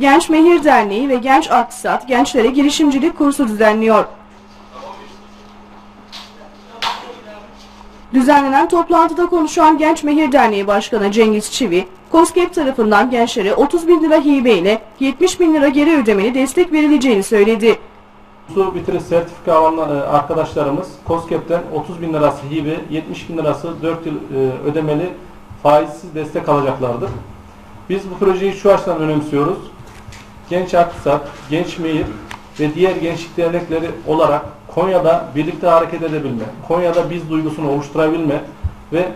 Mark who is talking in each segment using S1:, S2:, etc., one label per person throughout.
S1: Genç Mehir Derneği ve Genç Aktisat gençlere girişimcilik kursu düzenliyor. Düzenlenen toplantıda konuşan Genç Mehir Derneği Başkanı Cengiz Çivi, COSGAP tarafından gençlere 30 bin lira hibe ile 70 bin lira geri ödemeli destek verileceğini söyledi.
S2: Su bitiriş sertifika alan arkadaşlarımız COSGAP'ten 30 bin lirası hibe, 70 bin lirası 4 yıl e, ödemeli faizsiz destek alacaklardır. Biz bu projeyi şu açıdan önemsiyoruz. Genç Aktisat, Genç Meyir ve diğer gençlik dernekleri olarak Konya'da birlikte hareket edebilme, Konya'da biz duygusunu oluşturabilme ve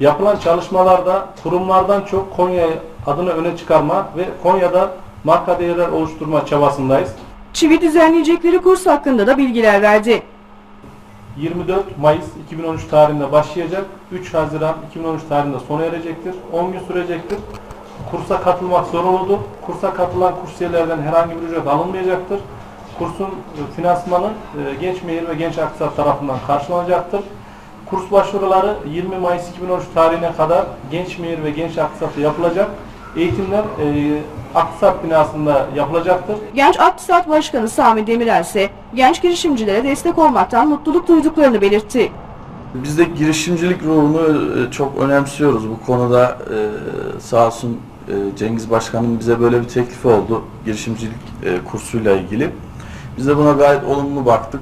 S2: yapılan çalışmalarda kurumlardan çok Konya adını öne çıkarma ve Konya'da marka değerler oluşturma çabasındayız.
S1: Çivi düzenleyecekleri kurs hakkında da bilgiler verdi.
S2: 24 Mayıs 2013 tarihinde başlayacak. 3 Haziran 2013 tarihinde sona erecektir. 10 gün sürecektir. Kursa katılmak zorunludur. Kursa katılan kursiyerlerden herhangi bir ücret alınmayacaktır. Kursun e, finansmanı e, Genç Mehir ve Genç Aktisat tarafından karşılanacaktır. Kurs başvuruları 20 Mayıs 2013 tarihine kadar Genç Mehir ve Genç Aktisat'ta yapılacak. Eğitimler e, Aktisat binasında yapılacaktır.
S1: Genç Aktisat Başkanı Sami Demirel ise genç girişimcilere destek olmaktan mutluluk duyduklarını belirtti.
S3: Biz de girişimcilik ruhunu e, çok önemsiyoruz. Bu konuda e, sağ olsun Cengiz Başkan'ın bize böyle bir teklifi oldu. Girişimcilik e, kursuyla ilgili. Biz de buna gayet olumlu baktık.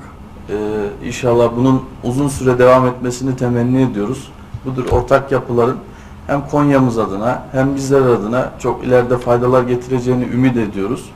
S3: İnşallah bunun uzun süre devam etmesini temenni ediyoruz. Budur ortak yapıların hem Konya'mız adına hem bizler adına çok ileride faydalar getireceğini ümit ediyoruz.